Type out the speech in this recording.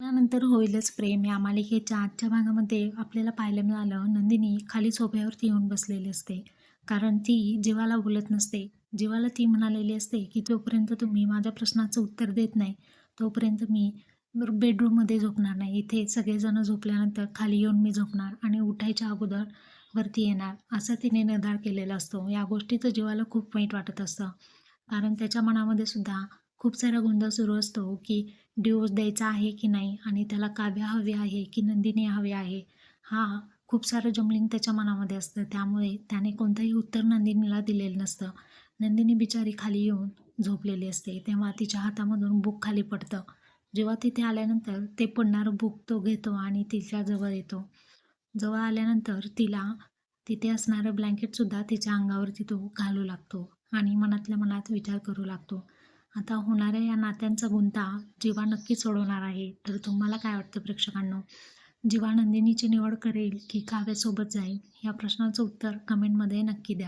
त्यानंतर होईलच प्रेम. या मालिकेच्या आजच्या भागामध्ये आपल्याला पाहायला मिळालं नंदिनी खाली सोफ्यावरती येऊन बसलेली असते. कारण ती जीवाला बोलत नसते. जीवाला ती म्हणालेली असते की जोपर्यंत तुम्ही माझ्या प्रश्नाचं उत्तर देत नाही. तोपर्यंत मी बेडरूममध्ये झोपणार नाही. इथे सगळेजण झोपल्यानंतर खाली येऊन मी झोपणार आणि उठायच्या अगोदर वरती येणार. असा तिने निर्धार केलेला असतो. या गोष्टीचं जीवाला खूप वाईट वाटत असतं. कारण त्याच्या मनामध्ये सुद्धा खूप सारा गोंधळ सुरू असतो की डिवोर्स द्यायचा आहे की नाही आणि त्याला काव्य हवे आहे की नंदिनी हवी आहे. हा खूप सारं जमलिंग त्याच्या मनामध्ये असतं. त्यामुळे त्याने कोणतंही उत्तर नंदिनीला दिलेलं नसतं. नंदिनी बिचारी खाली येऊन झोपलेली असते. तेव्हा तिच्या हातामधून बुक खाली पडतं. जेव्हा तिथे आल्यानंतर ते पडणारं बुक तो घेतो आणि तिच्या जवळ येतो. जवळ आल्यानंतर तिला तिथे असणारं ब्लँकेटसुद्धा तिच्या अंगावरती तो घालू लागतो आणि मनातल्या मनात विचार करू लागतो. आता होणाऱ्या या नात्यांचा गुंता जीवा नक्की सोडवणार आहे. तर तुम्हाला काय वाटतं प्रेक्षकांनो? जीवा नंदिनीची निवड करेल की काव्यासोबत जाईल? या प्रश्नाचं उत्तर कमेंटमध्ये नक्की द्या.